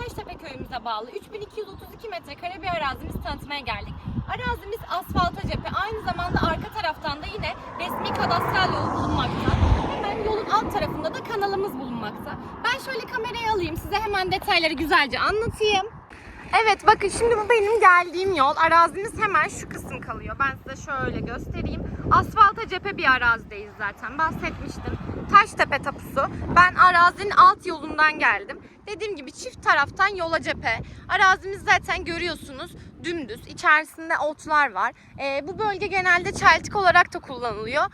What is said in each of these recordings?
Taştepe köyümüze bağlı 3232 metrekare bir arazimizi tanıtmaya geldik. Arazimiz asfalta cephe. Aynı zamanda arka taraftan da yine resmi kadastral yolu bulunmakta. Hemen yolun alt tarafında da kanalımız bulunmakta. Ben şöyle kamerayı alayım size hemen detayları güzelce anlatayım. Evet bakın şimdi bu benim geldiğim yol. Arazimiz hemen şu kısım kalıyor. Ben size şöyle göstereyim. Asfalta cephe bir arazideyiz zaten. Bahsetmiştim. Taştepe tapusu. Ben arazinin alt yolundan geldim. Dediğim gibi çift taraftan yola cephe. Arazimiz zaten görüyorsunuz dümdüz. İçerisinde otlar var. Ee, bu bölge genelde çeltik olarak da kullanılıyor.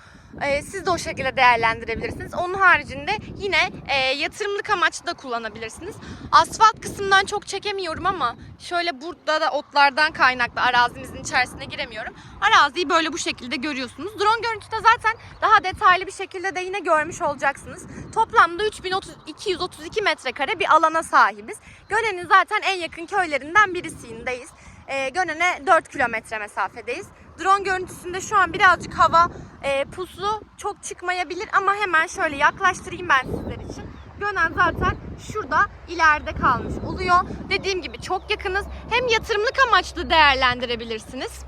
Ee, siz de o şekilde değerlendirebilirsiniz. Onun haricinde yine e, yatırımlık amaçlı da kullanabilirsiniz. Asfalt kısmından çok çekemiyorum ama şöyle burada da otlardan kaynaklı arazimizin içerisine giremiyorum. Araziyi böyle bu şekilde görüyorsunuz. Drone görüntüde zaten daha detaylı bir şekilde de yine görmüş olacaksınız. Toplamda 3232 metrekare bir alana sahibiz. Göne'nin zaten en yakın köylerinden birisindeyiz. E, Gönen'e 4 kilometre mesafedeyiz. Drone görüntüsünde şu an birazcık hava e, puslu çok çıkmayabilir ama hemen şöyle yaklaştırayım ben sizler için. Gönen zaten şurada ileride kalmış oluyor. Dediğim gibi çok yakınız. Hem yatırımlık amaçlı değerlendirebilirsiniz.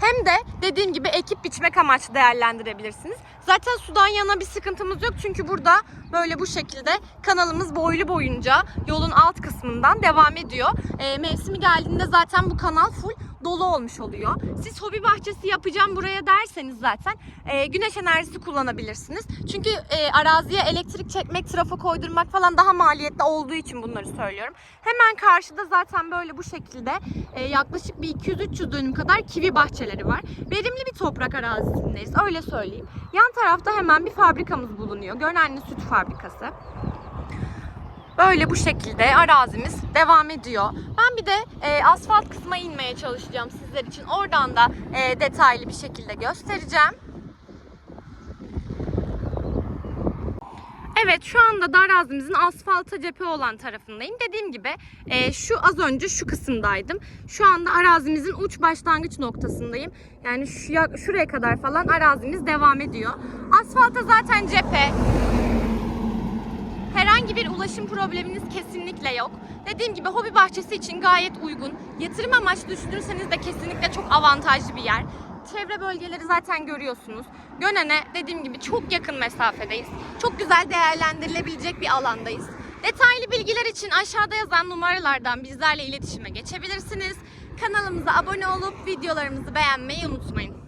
Hem de dediğim gibi ekip biçmek amaçlı değerlendirebilirsiniz. Zaten sudan yana bir sıkıntımız yok çünkü burada böyle bu şekilde kanalımız boylu boyunca yolun alt kısmından devam ediyor. E, mevsimi geldiğinde zaten bu kanal full dolu olmuş oluyor. Siz hobi bahçesi yapacağım buraya derseniz zaten e, güneş enerjisi kullanabilirsiniz. Çünkü e, araziye elektrik çekmek, trafo koydurmak falan daha maliyetli olduğu için bunları söylüyorum. Hemen karşıda zaten böyle bu şekilde e, yaklaşık bir 200-300 dönüm kadar kivi bahçeleri var. Verimli bir toprak arazisindeyiz öyle söyleyeyim. Yan tarafta hemen bir fabrikamız bulunuyor. Gönenli Süt Fabrikası. Böyle bu şekilde arazimiz devam ediyor. Ben bir de e, asfalt kısma inmeye çalışacağım sizler için. Oradan da e, detaylı bir şekilde göstereceğim. Evet şu anda da arazimizin asfalta cephe olan tarafındayım. Dediğim gibi e, şu az önce şu kısımdaydım. Şu anda arazimizin uç başlangıç noktasındayım. Yani şu, şuraya kadar falan arazimiz devam ediyor. Asfalta zaten cephe. Bir ulaşım probleminiz kesinlikle yok. Dediğim gibi hobi bahçesi için gayet uygun. Yatırım amaçlı düşünürseniz de kesinlikle çok avantajlı bir yer. Çevre bölgeleri zaten görüyorsunuz. Gönen'e dediğim gibi çok yakın mesafedeyiz. Çok güzel değerlendirilebilecek bir alandayız. Detaylı bilgiler için aşağıda yazan numaralardan bizlerle iletişime geçebilirsiniz. Kanalımıza abone olup videolarımızı beğenmeyi unutmayın.